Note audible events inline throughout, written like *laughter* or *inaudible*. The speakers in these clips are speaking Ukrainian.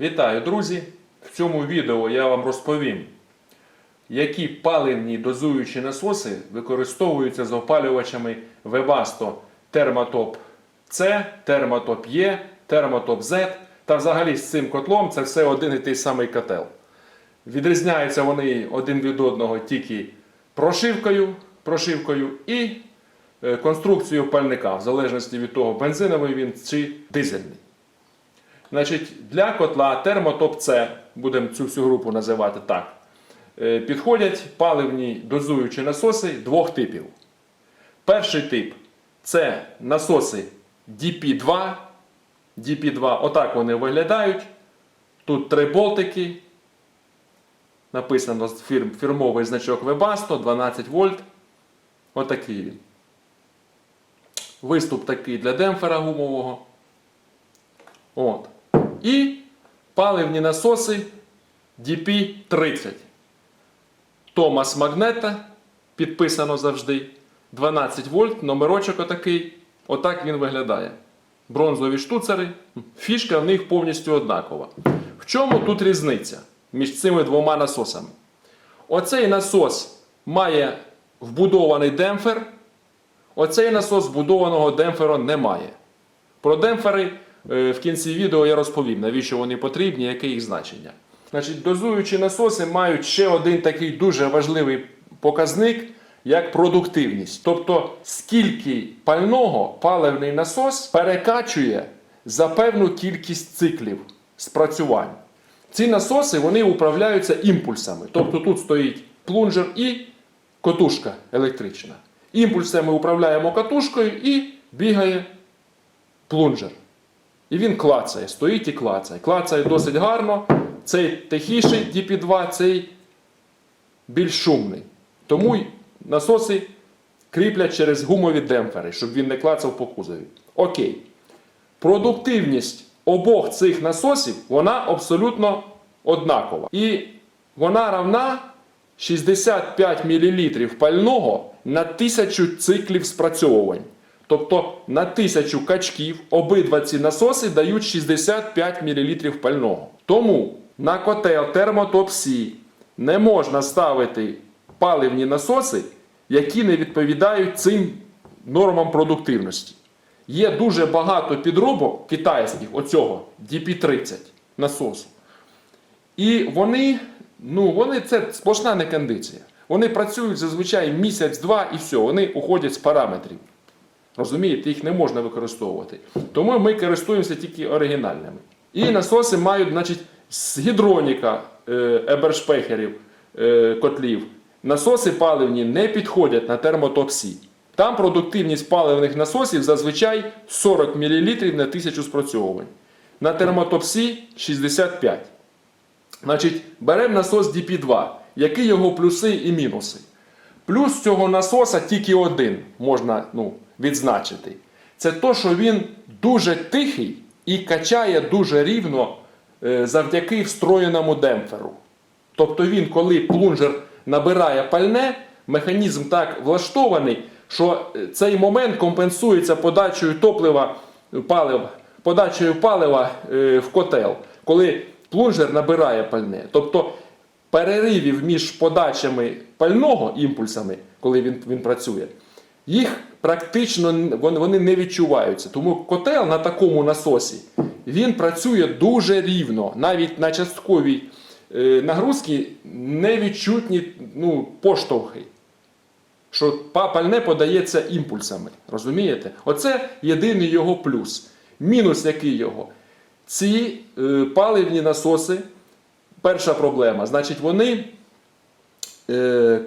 Вітаю, друзі! В цьому відео я вам розповім, які паливні дозуючі насоси використовуються з опалювачами Webasto Thermotop C, Thermotop E, Thermotop Z та взагалі з цим котлом це все один і той самий котел. Відрізняються вони один від одного тільки прошивкою, прошивкою і е, конструкцією пальника, в залежності від того, бензиновий він чи дизельний. Значить, для котла термотоп С, будемо цю всю групу називати так, е, підходять паливні дозуючі насоси двох типів. Перший тип це насоси DP2. DP2, отак вони виглядають. Тут три болтики. Написано фірм, фірмовий значок Webasto, 12 вольт. Отакий він. Виступ такий для демпфера гумового. От. І паливні насоси DP30. Томас Магнета. Підписано завжди. 12 вольт, номерочок отакий. Отак він виглядає. Бронзові штуцери. Фішка в них повністю однакова. В чому тут різниця між цими двома насосами? Оцей насос має вбудований демпфер. Оцей насос вбудованого демпфера немає. Про демпфери в кінці відео я розповім, навіщо вони потрібні, яке їх значення. Значить, дозуючі насоси мають ще один такий дуже важливий показник, як продуктивність. Тобто, скільки пального паливний насос перекачує за певну кількість циклів спрацювань. Ці насоси вони управляються імпульсами. Тобто тут стоїть плунжер і котушка електрична. Імпульсами управляємо катушкою і бігає плунжер. І він клацає, стоїть і клацає. Клацає досить гарно. Цей тихіший DP2, цей більш шумний. Тому насоси кріплять через гумові демпфери, щоб він не клацав по кузові. Окей. Продуктивність обох цих насосів вона абсолютно однакова. І вона равна 65 мл пального на 1000 циклів спрацьовувань. Тобто на 1000 качків обидва ці насоси дають 65 мл пального. Тому на котел термотопсі не можна ставити паливні насоси, які не відповідають цим нормам продуктивності. Є дуже багато підробок китайських оцього DP30 насосу. І вони, ну, вони це сплошна некондиція. Вони працюють зазвичай місяць-два і все, вони уходять з параметрів. Розумієте, їх не можна використовувати. Тому ми користуємося тільки оригінальними. І насоси мають, значить, з гідроніка е, ебершпехерів е, котлів. Насоси паливні не підходять на термотопсі. Там продуктивність паливних насосів зазвичай 40 мл на 1000 спрацьовувань. На термотопсі 65. Значить, беремо насос DP2. Які його плюси і мінуси? Плюс цього насоса тільки один можна ну, відзначити. Це то, що він дуже тихий і качає дуже рівно е, завдяки встроєному демпферу. Тобто він, коли плунжер набирає пальне, механізм так влаштований, що е, цей момент компенсується подачею топлива, палив, подачею палива е, в котел, коли плунжер набирає пальне. Тобто переривів між подачами пального імпульсами, коли він, він працює, їх практично вони, не відчуваються. Тому котел на такому насосі він працює дуже рівно, навіть на частковій е, нагрузці невідчутні ну, поштовхи. Що пальне подається імпульсами. Розумієте? Оце єдиний його плюс. Мінус який його? Ці е, паливні насоси, перша проблема, значить, вони е,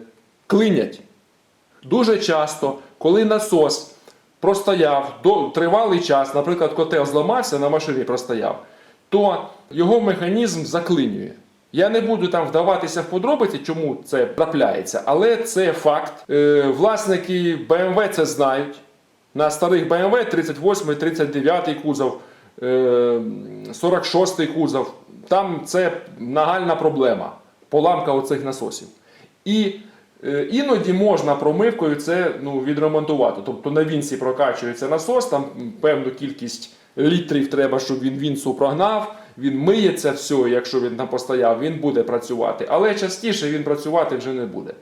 клинять. Дуже часто, коли насос простояв до, тривалий час, наприклад, котел зламався, на машині простояв, то його механізм заклинює. Я не буду там вдаватися в подробиці, чому це трапляється, але це факт. Е, власники BMW це знають. На старих BMW 38, 39 кузов, е, 46 кузов. Там це нагальна проблема. Поламка оцих насосів. І е, іноді можна промивкою це ну, відремонтувати. Тобто на вінці прокачується насос, там певну кількість літрів треба, щоб він вінцу прогнав. він миється все, якщо він там постояв, він буде працювати. Але частіше він працювати вже не буде.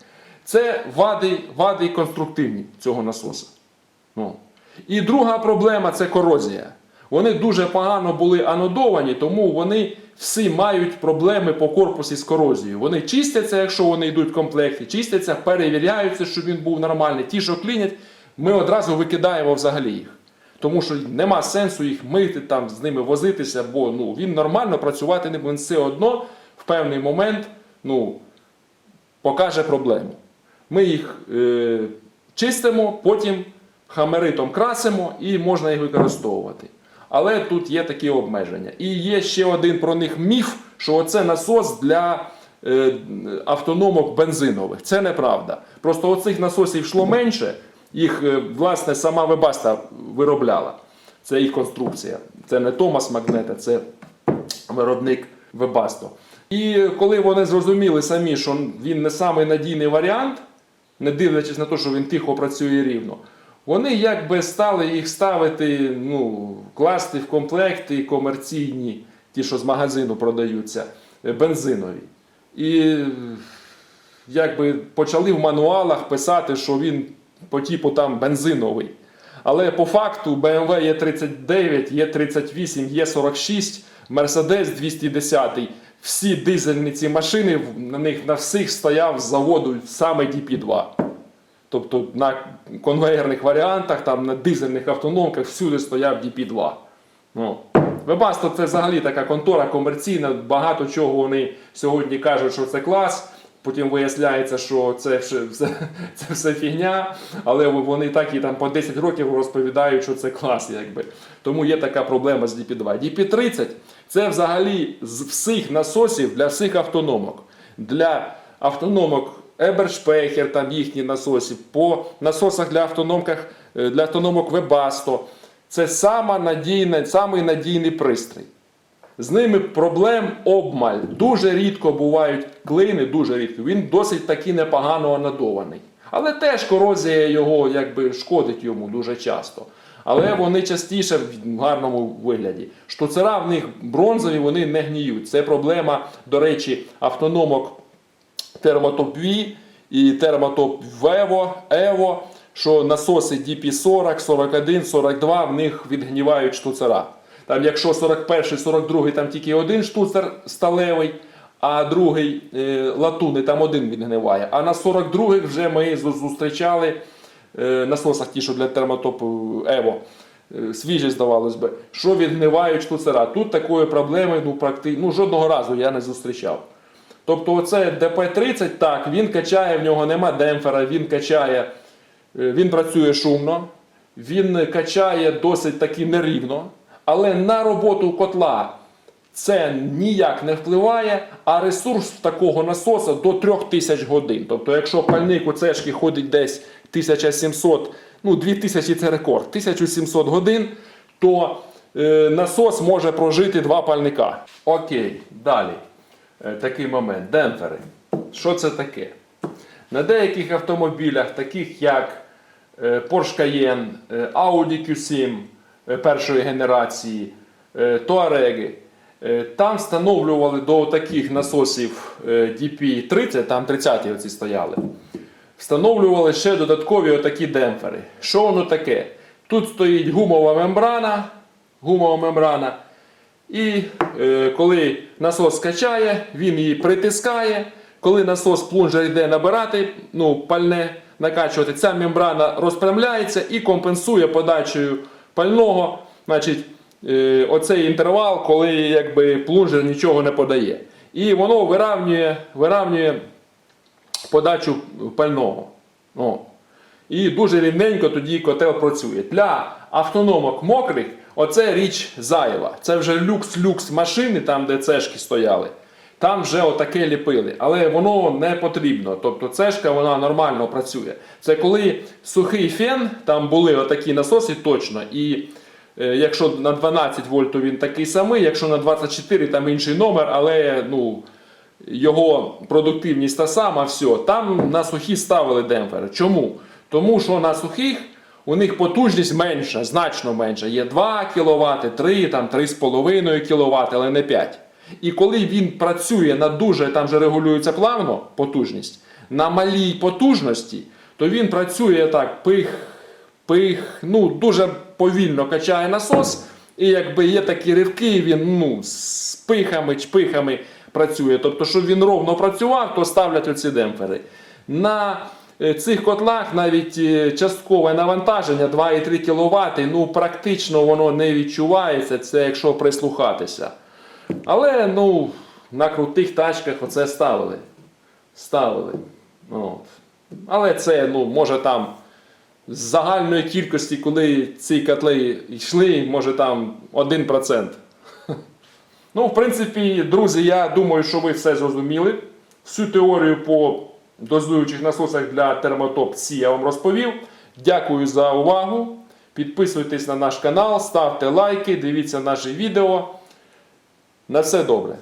Це вади, вади конструктивні цього насоса. Ну. І друга проблема це корозія. Вони дуже погано були анодовані, тому вони всі мають проблеми по корпусі з корозією. Вони чистяться, якщо вони йдуть в комплекті, чистяться, перевіряються, щоб він був нормальний. Ті, що клінять, ми одразу викидаємо взагалі їх. Тому що нема сенсу їх мити, там, з ними возитися, бо ну, він нормально працювати не буде. Все одно в певний момент ну, покаже проблему. Ми їх е, чистимо, потім хамеритом красимо і можна їх використовувати. Але тут є такі обмеження. І є ще один про них міф, що оце насос для е, автономок бензинових. Це неправда. Просто оцих насосів йшло менше, їх е, власне сама Вебаста виробляла. Це їх конструкція. Це не Томас Магнета, це виробник Вебасто. І коли вони зрозуміли самі, що він не самий надійний варіант, не дивлячись на те, що він тихо працює рівно, вони якби стали їх ставити, ну, класти в комплекти комерційні, ті, що з магазину продаються, е, бензинові. І е, якби почали в мануалах писати, що він по типу там бензиновий. Але по факту BMW є 39, є 38, є 46, Mercedes 210. Всі дизельні ці машини, на них на всіх стояв з заводу саме DP2. Тобто на конвейерних варіантах, там, на дизельних автономках всюди стояв DP2. Ну. Webasto це взагалі така контора комерційна, багато чого вони сьогодні кажуть, що це клас. Потім виясняється, що це все, це все фігня, але вони так і там по 10 років розповідають, що це клас. Якби. Тому є така проблема з DP2. DP30 це взагалі з всіх насосів для всіх автономок. Для автономок Eberspecher, там їхні насоси, по насосах для автономках, е, для автономок Webasto. Це сама надійна, самий надійний пристрій. З ними проблем обмаль. Дуже рідко бувають клини, дуже рідко. Він досить таки непогано анодований. Але теж корозія його якби шкодить йому дуже часто. Але вони частіше в гарному вигляді. Штуцера в них бронзові, вони не гніють. Це проблема, до речі, автономок термотоп V і термотоп Vevo, Evo, що насоси DP40, 41, 42 в них відгнівають штуцера. Там, якщо 41, 42, там тільки один штуцер сталевий, а другий е, латунний, там один відгниває. А на 42 вже ми зустрічали е, насосах ті, що для термотопу Evo. е, Свіжі, здавалось би, що відгнивають штуцера. Тут такої проблеми ну, практи... ну, жодного разу я не зустрічав. Тобто, оце ДП-30, так, він качає, в нього нема демпфера, він качає, е, він працює шумно, він качає досить таки нерівно, але на роботу котла це ніяк не впливає, а ресурс такого насоса до 3000 годин. Тобто, якщо пальник у цешки ходить десь 1700, ну 2000 це рекорд, 1700 годин, то е, насос може прожити два пальника. Окей, далі. Е, такий момент. Демпфери. Що це таке? На деяких автомобілях, таких як е, Porsche Cayenne, е, Audi Q7 е, першої генерації, Touareg, там встановлювали до таких насосів е, DP30, там 30-ті оці стояли. Встановлювали ще додаткові отакі демпфери. Що воно таке? Тут стоїть гумова мембрана, гумова мембрана. І е, коли насос качає, він її притискає. Коли насос плунжер йде набирати, ну, пальне накачувати, ця мембрана розпрямляється і компенсує подачею пального. Значить, е, оцей інтервал, коли якби, плунжер нічого не подає. І воно виравнює, виравнює подачу пального. О. І дуже рівненько тоді котел працює. Для автономок мокрих оце річ зайва. Це вже люкс-люкс машини, там де цешки стояли. Там вже отаке ліпили. Але воно не потрібно. Тобто цешка вона нормально працює. Це коли сухий фен, там були отакі насоси точно. І е, якщо на 12 вольт, він такий самий, якщо на 24 там інший номер, але ну, його продуктивність та сама, все. Там на сухі ставили демпфери. Чому? Тому що на сухих у них потужність менша, значно менша. Є 2 кВт, 3, там 3,5 кВт, але не 5. І коли він працює на дуже, там же регулюється плавно потужність, на малій потужності, то він працює так, пих, пих, ну дуже повільно качає насос. І якби є такі ривки, він ну, з пихами, чпихами працює. Тобто, щоб він ровно працював, то ставлять оці демпфери. На цих котлах навіть е, часткове навантаження 2,3 кВт, ну практично воно не відчувається, це якщо прислухатися. Але ну, на крутих тачках оце ставили. Ставили. От. Але це, ну, може там з загальної кількості, коли ці котли йшли, може там 1%. *laughs* Ну, в принципі, друзі, я думаю, що ви все зрозуміли. Всю теорію по дозуючих насосах для термотоп Сі я вам розповів. Дякую за увагу. Підписуйтесь на наш канал, ставте лайки, дивіться наші відео. На все добре.